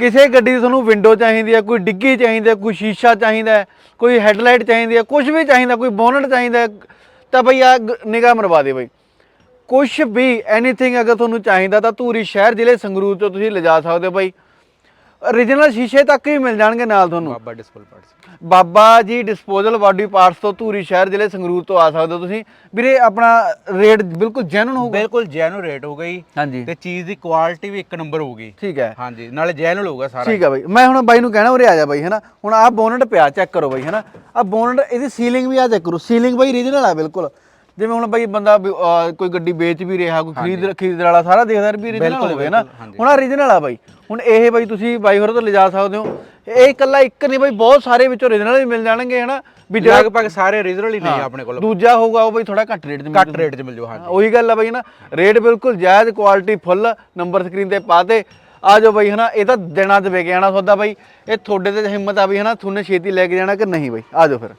ਕਿਸੇ ਗੱਡੀ ਦੀ ਤੁਹਾਨੂੰ ਵਿੰਡੋ ਚਾਹੀਦੀ ਹੈ, ਕੋਈ ਡਿੱਗੀ ਚਾਹੀਦੀ ਹੈ, ਕੋਈ ਸ਼ੀਸ਼ਾ ਚਾਹੀਦਾ ਹੈ, ਕੋਈ ਹੈਡਲਾਈਟ ਚਾਹੀਦੀ ਹੈ ਕੁਝ ਵੀ ਚਾਹੀਦਾ, ਕੋਈ ਬੋਨਟ ਚਾਹੀਦਾ ਤਾਂ ਬਈ ਆ ਨਿਗਾਹ ਮਰਵਾ ਦੇ ਬਈ। ਕੁਝ ਵੀ ਐਨੀਥਿੰਗ ਅਗਰ ਤੁਹਾਨੂੰ ਚਾਹੀਦਾ ਤਾਂ ਧੂਰੀ ਸ਼ਹਿਰ ਜ਼ਿਲ੍ਹੇ ਸੰਗਰੂਰ ਤੋਂ ਤੁਸੀਂ ਲਿਜਾ ਸਕਦੇ ਹੋ ਬਈ। Origignal ਸ਼ੀਸ਼ੇ ਤੱਕ ਵੀ ਮਿਲ ਜਾਣਗੇ ਨਾਲ ਤੁਹਾਨੂੰ। ਬਾਬਾ disciple parts Baba ji disposal body parts ਤੋਂ ਧੂਰੀ ਸ਼ਹਿਰ ਜ਼ਿਲ੍ਹੇ ਸੰਗਰੂਰ ਤੋਂ ਆ ਸਕਦੇ ਹੋ ਤੁਸੀਂ। ਵੀਰੇ ਆਪਣਾ ਰੇਟ ਬਿਲਕੁਲ ਜੈਨੂਨ ਹੋਊਗਾ। ਬਿਲਕੁਲ ਜੈਨੂਨ ਰੇਟ ਹੋ ਗਈ ਹਾਂਜੀ। ਤੇ ਚੀਜ਼ ਦੀ ਕੁਆਲਿਟੀ ਵੀ ਇੱਕ ਨੰਬਰ ਹੋਊਗੀ। ਠੀਕ ਹੈ। ਹਾਂਜੀ ਨਾਲੇ ਜੈਨੂਨ ਹੋਊਗਾ ਸਾਰਾ। ਠੀਕ ਹੈ ਬਾਈ। ਮੈਂ ਹੁਣ ਬਾਈ ਨੂੰ ਕਹਿਣਾ ਉਰੇ ਆ ਜਾ ਬਾਈ ਹੈਨਾ। ਹੁਣ ਆਹ ਬੋਨਟ ਪਿਆ ਚੈੱਕ ਕਰੋ ਬਾਈ ਹੈਨਾ। ਆਹ ਬੋਨਟ ਇਹਦੀ ਸੀਲਿੰਗ ਵੀ ਆ ਚੈੱਕ ਕਰੋ। ਸੀਲਿੰਗ ਬਾਈ ਰੀਜਨਲ ਆ ਬਿਲਕੁਲ। ਜਿਵੇਂ ਹੁਣ ਬਾਈ ਬੰਦਾ ਵੀ, ਅਹ, ਕੋਈ ਗੱਡੀ ਵੇਚ ਵੀ ਰਿਹਾ ਕੋਈ ਖਰੀਦ ਖਰੀਦ ਵਾਲਾ ਸਾਰਾ ਦੇਖਦਾ ਵੀ ਰੀਜਨਲ ਹੋਵੇ ਨਾ। ਹੁਣ ਆ ਰੀਜਨਲ ਆ ਬਾਈ। ਹੁਣ ਇਹ ਬਾਈ ਤੁਸੀਂ ਬਾਈ ਹੋਰਾਂ ਤੋਂ ਲਿਜਾ ਸਕਦੇ ਹੋ। ਇਹ ਇਕੱਲਾ ਇੱਕ ਨਹੀਂ ਬਾਈ ਬਹੁਤ ਸਾਰੇ ਵਿੱਚੋਂ ਰੀਜਨਲ ਵੀ ਮਿਲ ਜਾਣਗੇ ਹੈਨਾ? ਵੀ ਜਿਹੜਾ ਲਗਭਗ ਸਾਰੇ ਓਰੀਜਨਲ ਹੀ ਨੇ ਆਪਣੇ ਕੋਲ। ਦੂਜਾ ਹੋਊਗਾ ਉਹ ਬਾਈ ਥੋੜਾ ਘੱਟ ਰੇਟ ਮਿਲ ਘੱਟ ਰੇਟ 'ਚ ਮਿਲ ਜਾਊ ਹਾਂਜੀ। ਉਹੀ ਗੱਲ ਆ ਬਾਈ ਨਾ ਰੇਟ ਬਿਲਕੁਲ ਜਾਇਜ਼ ਕੁਆਲਿਟੀ ਫੁੱਲ ਨੰਬਰ ਸਕਰੀਨ ਤੇ ਪਾ ਦੇ ਆ ਜਾਓ ਬਾਈ ਹਨਾ? ਇਹ ਤਾਂ ਦਿਨਾਂ 'ਚ ਵਿਕ ਜਾਣਾ ਸੌਦਾ ਬਾਈ। ਇਹ ਤੁਹਾਡੇ ਤੇ ਹਿੰਮਤ ਆ ਵੀ ਹਨਾ? ਤੁਹਾਨੂੰ ਛੇਤੀ ਲੈ ਕੇ ਜਾਣਾ ਕਿ ਨਹੀਂ ਬਾਈ? ਆ ਜਾਓ ਫਿਰ।